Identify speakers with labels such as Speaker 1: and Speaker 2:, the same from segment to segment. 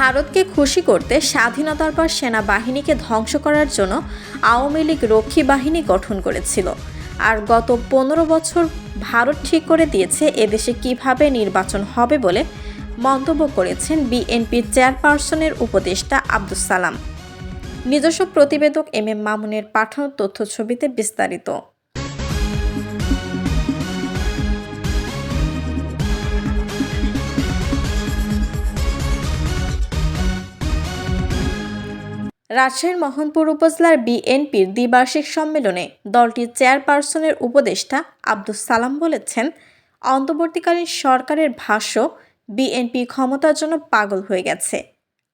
Speaker 1: ভারতকে খুশি করতে স্বাধীনতার পর সেনাবাহিনীকে ধ্বংস করার জন্য আওয়ামী লীগ রক্ষী বাহিনী গঠন করেছিল। আর গত পনেরো বছর ভারত ঠিক করে দিয়েছে এদেশে কীভাবে নির্বাচন হবে বলে মন্তব্য করেছেন বিএনপির চেয়ারপারসনের উপদেষ্টা আব্দুস সালাম। নিজস্ব প্রতিবেদক এম এম মামুনের পাঠানো তথ্য ছবিতে বিস্তারিত। রাজশাহীর মোহনপুর উপজেলার বিএনপির দ্বিবার্ষিক সম্মেলনে দলটির চেয়ারপারসনের উপদেষ্টা আব্দুস সালাম বলেছেন, অন্তর্বর্তীকালীন সরকারের ভাষ্য, বিএনপি ক্ষমতার জন্য পাগল হয়ে গেছে।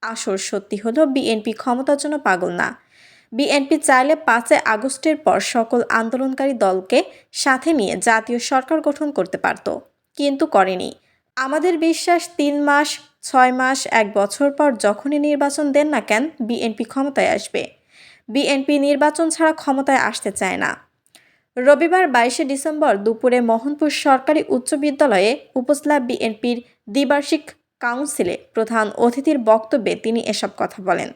Speaker 1: আসল সত্যি হলো, বিএনপি ক্ষমতার জন্য পাগল না। বিএনপি চাইলে পাঁচই আগস্টের পর সকল আন্দোলনকারী দলকে সাথে নিয়ে জাতীয় সরকার গঠন করতে পারত, কিন্তু করেনি। আমাদের বিশ্বাস তিন মাস, ছয় মাস, এক বছর পর যখনই নির্বাচন দেন না কেন, বিএনপি ক্ষমতায় আসবে। বিএনপি নির্বাচন ছাড়া ক্ষমতায় আসতে চায় না। রবিবার বাইশে ডিসেম্বর দুপুরে মোহনপুর সরকারি উচ্চ বিদ্যালয়ে উপজেলা বিএনপির দ্বিবার্ষিক কাউন্সিলে প্রধান অতিথির বক্তব্যে তিনি এসব কথা বলেন।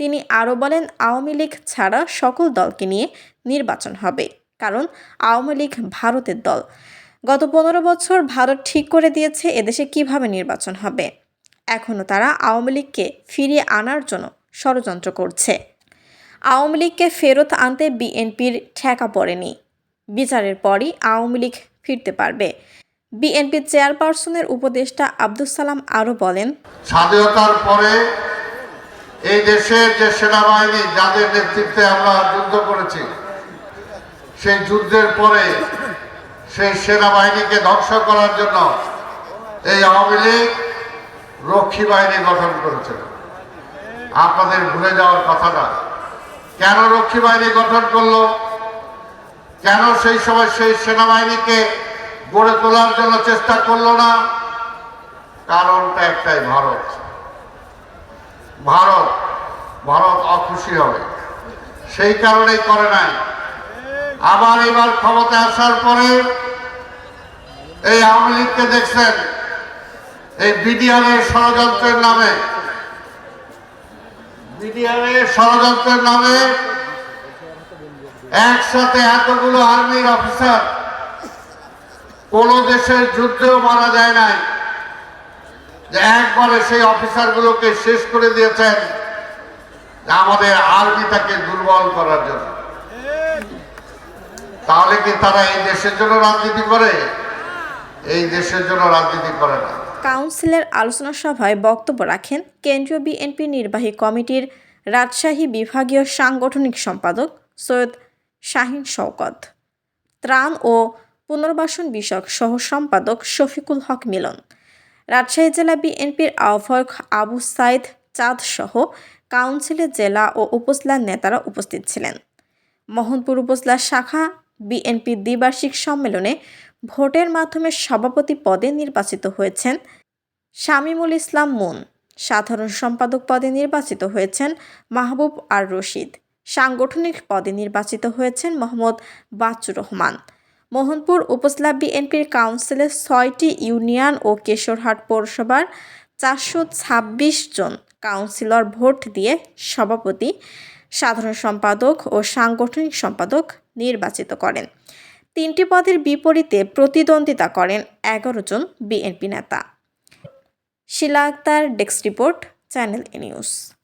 Speaker 1: তিনি আরও বলেন, আওয়ামী লীগ ছাড়া সকল দলকে নিয়ে নির্বাচন হবে, কারণ আওয়ামী লীগ ভারতের দল। গত পনেরো বছর ভারত ঠিক করে দিয়েছে এদেশে কীভাবে নির্বাচন হবে। এখনও তারা আওয়ামী লীগকে ফিরিয়ে আনার জন্য ষড়যন্ত্র করছে। আওয়ামী লীগকে ফেরত আনতে বিএনপির ঠেকা পড়েনি। বিচারের পরই আওয়ামী লীগ ফিরতে পারবে। বিএনপির চেয়ারপারসনের উপদেষ্টা আব্দুস সালাম আরও বলেন,
Speaker 2: স্বাধীনতার পরে এই দেশের যে সেনাবাহিনী যাদের নেতৃত্বে আমরা যুদ্ধ করেছি, সেই যুদ্ধের পরে সেই সেনাবাহিনীকে ধ্বংস করার জন্য এই আওয়ামী লীগ রক্ষী বাহিনী গঠন করেছিল আপনাদের ভুলে যাওয়ার কথা না। কেন রক্ষী বাহিনী গঠন করল? কেন সেই সময় সেই সেনাবাহিনীকে গড়ে তোলার জন্য চেষ্টা করল না? কারণটা একটাই, ভারত। ভারত ভারত অখুশি হবে। সেই কারণেই করে নাই। আবার এবার ক্ষমতা আসার পরে এই আওয়ামী লীগকে দেখছেন এই বিডিআরের ষড়যন্ত্রের নামে। বিডিআরের ষড়যন্ত্রের নামে একসাথে এতগুলো আর্মির অফিসার কোন দেশের যুদ্ধেও মারা যায় নাই। যে একবারে সেই অফিসারগুলোকে শেষ করে দিয়েছেন আমাদের আর্মিটাকে দুর্বল করার জন্য। তাহলে কি তারা এই দেশের জন্য রাজনীতি করে? এই দেশের জন্য রাজনীতি করে না।
Speaker 1: কাউন্সিলের আলোচনা সভায় বক্তব্য রাখেন কেন্দ্রীয় বিএনপি নির্বাহী কমিটির রাজশাহী বিভাগীয় সাংগঠনিক সম্পাদক সৈয়দ শাহিন শওকত। ত্রাণ ও পুনর্বাসন বিষয়ক সহ সম্পাদক শফিকুল হক মিলন। রাজশাহী জেলা বিএনপির আহ্বায়ক আবু সাইদ চাঁদ সহ কাউন্সিলের জেলা ও উপজেলার নেতারা উপস্থিত ছিলেন। মোহনপুর উপজেলা শাখা বিএনপির দ্বিবার্ষিক সম্মেলনে ভোটের মাধ্যমে সভাপতি পদে নির্বাচিত হয়েছেন শামিমুল ইসলাম মুন। সাধারণ সম্পাদক পদে নির্বাচিত হয়েছেন মাহবুব আর রশিদ। সাংগঠনিক পদে নির্বাচিত হয়েছেন মোহাম্মদ বাচ্চুর রহমান। মোহনপুর উপজেলা বিএনপির কাউন্সিলের ছয়টি ইউনিয়ন ও কেশরহাট পৌরসভার চারশো ছাব্বিশ জন কাউন্সিলর ভোট দিয়ে সভাপতি। সাধারণ সম্পাদক ও সাংগঠনিক সম্পাদক নির্বাচিত করেন। তিনটি পদের বিপরীতে প্রতিদ্বন্দ্বিতা করেন এগারো জন বিএনপি নেতা। Shila Akter, desk report, channel A news.